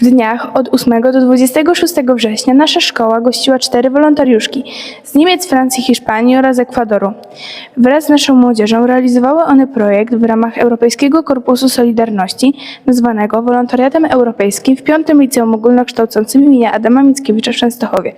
W dniach od 8 do 26 września nasza szkoła gościła cztery wolontariuszki z Niemiec, Francji, Hiszpanii oraz Ekwadoru. Wraz z naszą młodzieżą realizowały one projekt w ramach Europejskiego Korpusu Solidarności nazwanego Wolontariatem Europejskim w Piątym Liceum Ogólnokształcącym im. Adama Mickiewicza w Częstochowie.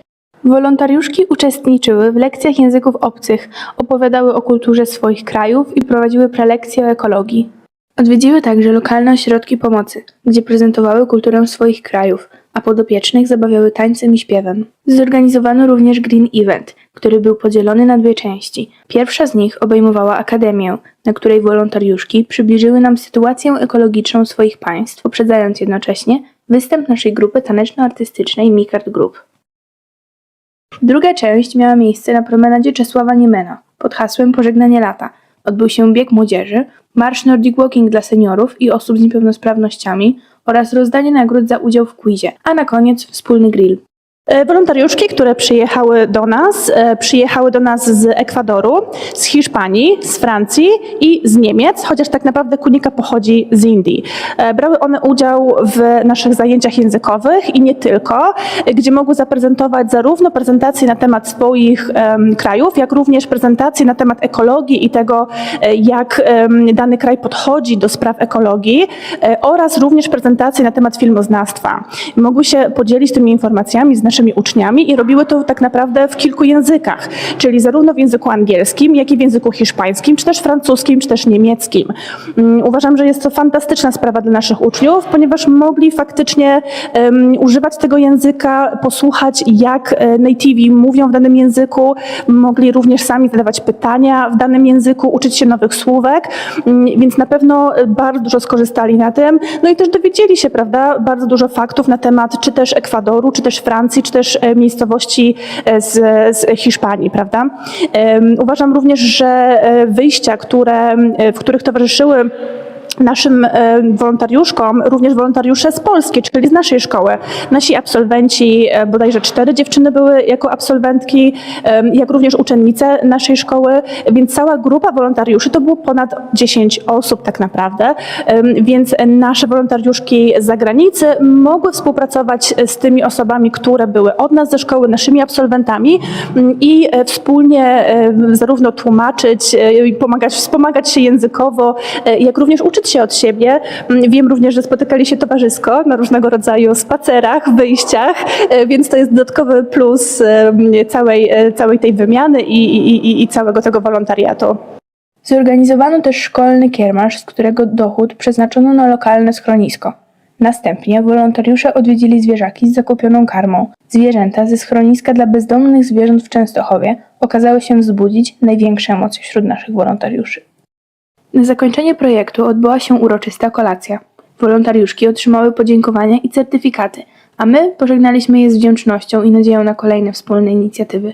Wolontariuszki uczestniczyły w lekcjach języków obcych, opowiadały o kulturze swoich krajów i prowadziły prelekcje o ekologii. Odwiedziły także lokalne ośrodki pomocy, gdzie prezentowały kulturę swoich krajów, a podopiecznych zabawiały tańcem i śpiewem. Zorganizowano również Green Event, który był podzielony na dwie części. Pierwsza z nich obejmowała akademię, na której wolontariuszki przybliżyły nam sytuację ekologiczną swoich państw, poprzedzając jednocześnie występ naszej grupy taneczno-artystycznej Mikart Group. Druga część miała miejsce na promenadzie Czesława Niemena pod hasłem Pożegnanie lata. Odbył się bieg młodzieży, marsz Nordic Walking dla seniorów i osób z niepełnosprawnościami oraz rozdanie nagród za udział w quizie, a na koniec wspólny grill. E, Wolontariuszki, które przyjechały do nas, e, przyjechały do nas z Ekwadoru, z Hiszpanii, z Francji i z Niemiec, chociaż tak naprawdę Kunika pochodzi z Indii. E, Brały one udział w naszych zajęciach językowych i nie tylko, gdzie mogły zaprezentować zarówno prezentacje na temat swoich krajów, jak również prezentacje na temat ekologii i tego, jak dany kraj podchodzi do spraw ekologii oraz również prezentacje na temat filmoznawstwa. Mogły się podzielić tymi informacjami z naszymi uczniami i robiły to tak naprawdę w kilku językach, czyli zarówno w języku angielskim, jak i w języku hiszpańskim, czy też francuskim, czy też niemieckim. Mm, Uważam, że jest to fantastyczna sprawa dla naszych uczniów, ponieważ mogli faktycznie używać tego języka, posłuchać jak e, nativi mówią w danym języku, mogli również sami zadawać pytania w danym języku, uczyć się nowych słówek, Mm, więc na pewno e, bardzo dużo skorzystali na tym. No i też dowiedzieli się, prawda, bardzo dużo faktów na temat czy też Ekwadoru, czy też Francji, czy też e, miejscowości e, z, z Hiszpanii, prawda. Uważam również, że e, wyjścia, które, w których towarzyszyły naszym e, wolontariuszkom, również wolontariusze z Polski, czyli z naszej szkoły. Nasi absolwenci, e, bodajże cztery dziewczyny były jako absolwentki, jak również uczennice naszej szkoły, więc cała grupa wolontariuszy to było ponad 10 osób tak naprawdę, więc nasze wolontariuszki z zagranicy mogły współpracować z tymi osobami, które były od nas ze szkoły, naszymi absolwentami m, i e, wspólnie zarówno tłumaczyć pomagać, wspomagać się językowo, jak również uczyć się od siebie. Mm, Wiem również, że spotykali się towarzysko na różnego rodzaju spacerach, wyjściach, e, więc to jest dodatkowy plus całej, e, całej tej wymiany i, i, i, i całego tego wolontariatu. Zorganizowano też szkolny kiermasz, z którego dochód przeznaczono na lokalne schronisko. Następnie wolontariusze odwiedzili zwierzaki z zakupioną karmą. Zwierzęta ze schroniska dla bezdomnych zwierząt w Częstochowie okazały się wzbudzić największe emocje wśród naszych wolontariuszy. Na zakończenie projektu odbyła się uroczysta kolacja. Wolontariuszki otrzymały podziękowania i certyfikaty, a my pożegnaliśmy je z wdzięcznością i nadzieją na kolejne wspólne inicjatywy.